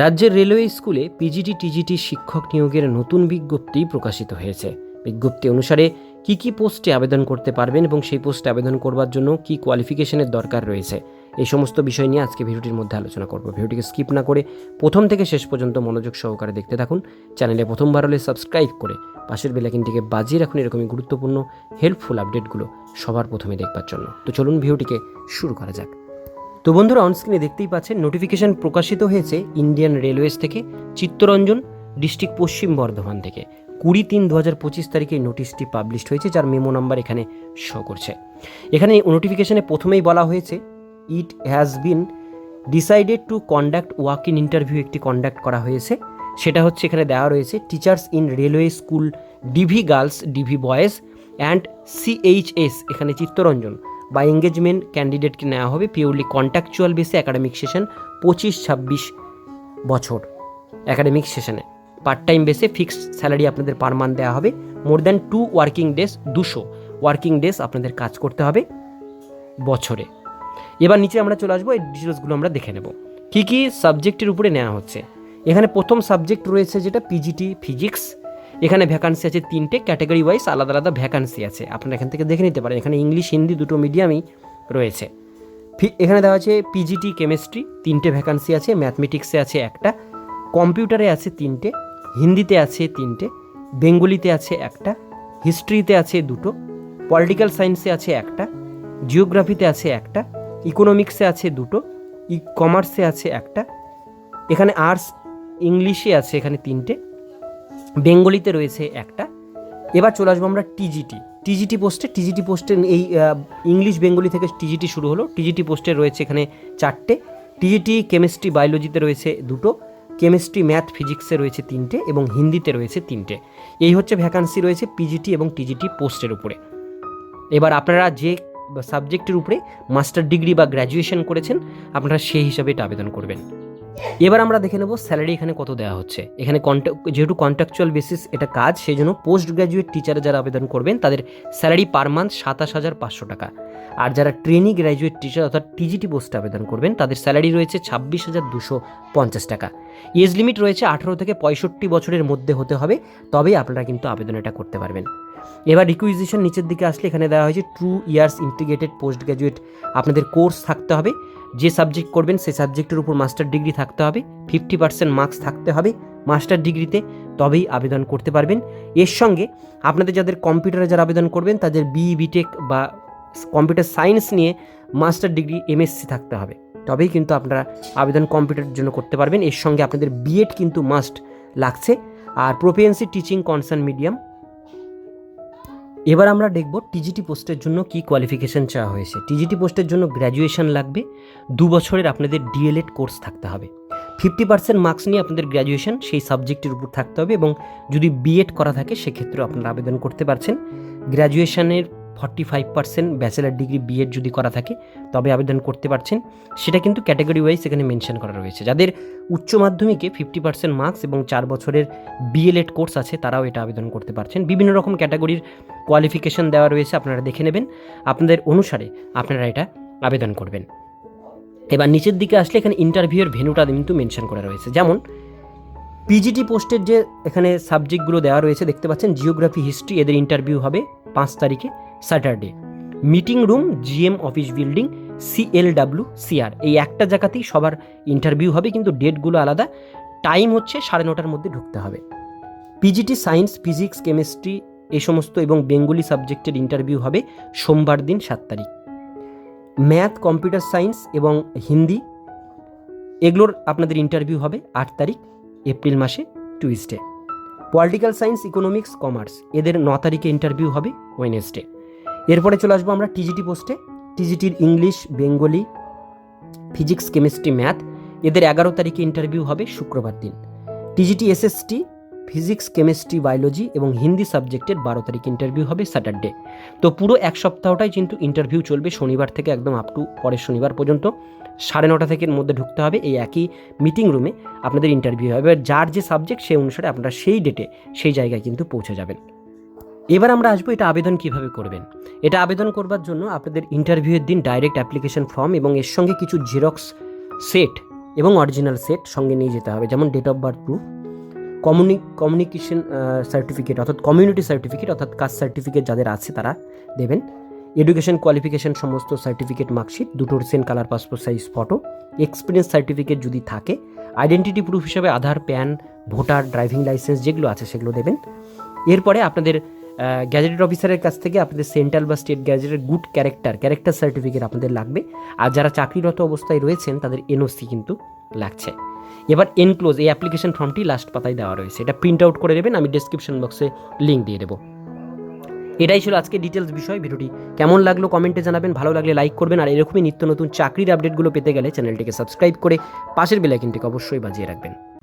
রাজ্যের রেলওয়ে স্কুলে PGT TGT শিক্ষক নিয়োগের নতুন বিজ্ঞপ্তি প্রকাশিত হয়েছে। বিজ্ঞপ্তি অনুসারে কি কি পোস্টে আবেদন করতে পারবেন এবং সেই পোস্টে আবেদন করবার জন্য কি কোয়ালিফিকেশনের দরকার রয়েছে, এই সমস্ত বিষয় নিয়ে আজকে ভিডিওটির মধ্যে আলোচনা করব। ভিডিওটিকে স্কিপ না করে প্রথম থেকে শেষ পর্যন্ত মনোযোগ সহকারে দেখতে থাকুন। চ্যানেলে প্রথমবার হলে সাবস্ক্রাইব করে পাশের বেলাকিনটিকে বাজিয়ে রাখুন এরকমই গুরুত্বপূর্ণ হেল্পফুল আপডেটগুলো সবার প্রথমে দেখবার জন্য। তো চলুন ভিডিওটিকে শুরু করা যাক। তো বন্ধুরা অনস্ক্রিনে দেখতেই পাচ্ছেন নোটিফিকেশন প্রকাশিত হয়েছে ইন্ডিয়ান রেলওয়েজ থেকে, চিত্তরঞ্জন ডিস্ট্রিক্ট পশ্চিম বর্ধমান থেকে। কুড়ি তিন দু হাজার পঁচিশ তারিখে নোটিশটি পাবলিশড হয়েছে, যার মেমো নাম্বার এখানে শো করছে। এখানে নোটিফিকেশনে প্রথমেই বলা হয়েছে it has been decided to conduct walk in interview একটি কন্ডাক্ট করা হয়েছে। সেটা হচ্ছে এখানে দেওয়া রয়েছে teachers in railway school DV girls DV boys and CHS এখানে চিত্তরঞ্জন। বা এঙ্গেজমেন্ট ক্যান্ডিডেটকে নেওয়া হবে পিওরলি কন্ট্যাকচুয়াল বেসে একাডেমিক সেশন পঁচিশ, ছাব্বিশ বছর একাডেমিক সেশনে পার্ট টাইম বেসে ফিক্সড স্যালারি আপনাদের পার মান্থ দেওয়া হবে more than two working days দুশো ওয়ার্কিং ডেজ আপনাদের কাজ করতে হবে বছরে। এবার নিচে আমরা চলে আসব, এই ডিটেলসগুলো আমরা দেখে নেব। কী কী সাবজেক্টের উপরে নেওয়া হচ্ছে? এখানে প্রথম সাবজেক্ট রয়েছে যেটা পিজিটি ফিজিক্স এখানে ভ্যাকান্সি আছে তিনটে ক্যাটাগরি ওয়াইজ আলাদা আলাদা ভ্যাকান্সি আছে। আপনারা এখান থেকে দেখে নিতে পারেন, এখানে ইংলিশ হিন্দি দুটো মিডিয়ামই রয়েছে। এখানে দেওয়া আছে পিজিটি কেমিস্ট্রি তিনটে ভ্যাকান্সি আছে ম্যাথমেটিক্সে আছে একটা কম্পিউটারে আছে তিনটে, হিন্দিতে আছে তিনটে, বেঙ্গলিতে আছে একটা হিস্ট্রিতে আছে দুটো পলিটিক্যাল সায়েন্সে আছে একটা জিওগ্রাফিতে আছে একটা ইকোনমিক্সে আছে দুটো ই কমার্সে আছে একটা। এখানে আর্টস ইংলিশে আছে এখানে তিনটে বেঙ্গলিতে রয়েছে একটা। এবার চলে আসব আমরা টিজিটি। টিজিটি পোস্টে টিজিটি পোস্টে এই ইংলিশ বেঙ্গলি থেকে টিজিটি শুরু হলো। টিজিটি পোস্টে রয়েছে এখানে চারটে। টিজিটি, কেমিস্ট্রি, বায়োলজিতে রয়েছে দুটো। কেমিস্ট্রি, ম্যাথ, ফিজিক্সে রয়েছে তিনটে এবং হিন্দিতে রয়েছে তিনটে। এই হচ্ছে ভ্যাকান্সি রয়েছে পিজিটি এবং টিজিটি পোস্টের উপরে। এবার আপনারা যে সাবজেক্টের উপরে মাস্টার ডিগ্রি বা গ্র্যাজুয়েশন করেছেন, আপনারা সেই হিসাবে এটা আবেদন করবেন। এবার আমরা দেখে নেব স্যালারি এখানে কত দেওয়া হচ্ছে। এখানে কন্ট্যাক্ট যেহেতু কন্ট্রাকচুয়াল বেসিস এটা কাজ সেই জন্য পোস্ট গ্র্যাজুয়েট টিচারে যারা আবেদন করবেন, তাদের স্যালারি পার মান্থ সাতাশ হাজার পাঁচশো টাকা। আর যারা ট্রেনি গ্র্যাজুয়েট টিচার অর্থাৎ টিজিটি পোস্টে আবেদন করবেন, তাদের স্যালারি রয়েছে ছাব্বিশ হাজার দুশো পঞ্চাশ টাকা। এজ লিমিট রয়েছে আঠেরো থেকে পঁয়ষট্টি বছরের মধ্যে হতে হবে তবেই আপনারা কিন্তু আবেদন এটা করতে পারবেন। এবার রিকুইজিশন নিচের দিকে আসলে এখানে দেওয়া হয়েছে two years integrated post graduate আপনাদের কোর্স থাকতে হবে, যে সাবজেক্ট করবেন সেই সাবজেক্টের উপর মাস্টার ডিগ্রি থাকতে হবে ফিফটি পার্সেন্ট মার্কস থাকতে হবে মাস্টার ডিগ্রিতে তবেই আবেদন করতে পারবেন। এর সঙ্গে আপনাদের যাদের কম্পিউটারে যারা আবেদন করবেন, তাদের বি বিটেক বা কম্পিউটার সায়েন্স নিয়ে মাস্টার ডিগ্রি এমএসসি থাকতে হবে। তবেই কিন্তু আপনারা আবেদন কম্পিউটারের জন্য করতে পারবেন। এর সঙ্গে আপনাদের বিএড কিন্তু মাস্ট লাগছে। আর প্রোপিয়েন্সি টিচিং কনসার্ন মিডিয়াম এবার আমরা দেখব টিজিটি পোস্টের জন্য কি কোয়ালিফিকেশন চাওয়া হয়েছে। টিজিটি পোস্টের জন্য গ্র্যাজুয়েশন লাগবে। দু বছরের আপনাদের ডিএলএড কোর্স থাকতে হবে। ফিফটি পার্সেন্ট মার্কস নিয়ে আপনাদের গ্র্যাজুয়েশন সেই সাবজেক্টের উপর থাকতে হবে এবং যদি বিএড করা থাকে, সেক্ষেত্রেও আপনারা আবেদন করতে পারছেন। গ্র্যাজুয়েশনের forty five percent bachelor degree BEd যদি করা থাকে, তবে আবেদন করতে পারছেন, সেটা কিন্তু ক্যাটাগরি ওয়াইজ এখানে মেনশন করা রয়েছে। যাদের উচ্চ মাধ্যমিকে ফিফটি পার্সেন্ট মার্কস এবং চার বছরের বিএলএড কোর্স আছে, তারাও এটা আবেদন করতে পারছেন। বিভিন্ন রকম ক্যাটাগরির কোয়ালিফিকেশন দেওয়া রয়েছে, আপনারা দেখে নেবেন। আপনাদের অনুসারে আপনারা এটা আবেদন করবেন। এবার নিচের দিকে আসলে এখানে ইন্টারভিউয়ের ভেনুটা কিন্তু মেনশন করা রয়েছে। যেমন পিজিটি পোস্টের যে এখানে সাবজেক্টগুলো দেওয়া রয়েছে, দেখতে পাচ্ছেন জিওগ্রাফি হিস্ট্রি এদের ইন্টারভিউ হবে পাঁচ তারিখে। Saturday. Meeting room, GM office building, CLW, CR. এই একটা জায়গাতেই সবার ইন্টারভিউ হবে, কিন্তু ডেটগুলো আলাদা। টাইম হচ্ছে সাড়ে নটার মধ্যে ঢুকতে হবে। পিজিটি, সায়েন্স, ফিজিক্স, কেমিস্ট্রি, এ সমস্ত এবং বেঙ্গলি সাবজেক্টের ইন্টারভিউ হবে সোমবার দিন সাত তারিখ। ম্যাথ, কম্পিউটার সায়েন্স এবং হিন্দি, এগুলোর আপনাদের ইন্টারভিউ হবে আট তারিখ, এপ্রিল মাসে, Tuesday. Political science, economics, commerce, এদের ন তারিখে ইন্টারভিউ হবে ওয়েনেসডে। এরপরে চলে আসব আমরা টিজিটি পোস্টে। টিজিটির English, Bengali, physics, chemistry, math. এদের এগারো তারিখে ইন্টারভিউ হবে শুক্রবার দিন। TGT, SST, physics, chemistry, biology এবং হিন্দি সাবজেক্টের বারো তারিখ ইন্টারভিউ হবে স্যাটারডে। তো পুরো এক সপ্তাহটাই কিন্তু ইন্টারভিউ চলবে শনিবার থেকে একদম আপ টু পরের শনিবার পর্যন্ত। সাড়ে নটা থেকে মধ্যে ঢুকতে হবে এই একই মিটিং রুমে আপনাদের ইন্টারভিউ হবে। এবার যার যে সাবজেক্ট সেই অনুসারে আপনারা সেই ডেটে সেই জায়গায় কিন্তু পৌঁছে যাবেন। এবার আমরা আসব এটা আবেদন কীভাবে করবেন। এটা আবেদন করবার জন্য আপনাদের ইন্টারভিউয়ের দিন ডাইরেক্ট অ্যাপ্লিকেশন ফর্ম এবং এর সঙ্গে কিছু জেরক্স সেট এবং অরিজিনাল সেট সঙ্গে নিয়ে যেতে হবে, যেমন date of birth proof কমিউনি communication certificate অর্থাৎ কমিউনিটি সার্টিফিকেট অর্থাৎ কাস্ট সার্টিফিকেট যাদের আছে তারা দেবেন। এডুকেশন কোয়ালিফিকেশন সমস্ত সার্টিফিকেট মার্কশিট দুটো recent colour passport size photo experience certificate যদি থাকে আইডেন্টিটি প্রুফ হিসাবে Aadhaar PAN voter driving licence যেগুলো আছে সেগুলো দেবেন। এরপরে আপনাদের গ্যাজেটেড অফিসারের কাছ থেকে আপনাদের সেন্ট্রাল বা স্টেট গ্যাজেটের গুড ক্যারেক্টার ক্যারেক্টার সার্টিফিকেট আপনাদের লাগবে। আর যারা চাকরিরত অবস্থায় রয়েছেন, তাদের এনওসি কিন্তু লাগছে। এবার এনক্লোজ এই অ্যাপ্লিকেশন ফর্মটি লাস্ট পাতায় দেওয়া রয়েছে। এটা প্রিন্ট আউট করে দেবেন আমি ডিসক্রিপশন বক্সে লিঙ্ক দিয়ে দেবো। এটাই ছিল আজকে ডিটেলস বিষয়। ভিডিওটি কেমন লাগল কমেন্টে জানাবেন, ভালো লাগলে লাইক করবেন। আর এরকমই নিত্য নতুন চাকরির আপডেটগুলো পেতে গেলে চ্যানেলটিকে সাবস্ক্রাইব করে পাশের বেলাইকিনটিকে অবশ্যই বাজিয়ে রাখবেন।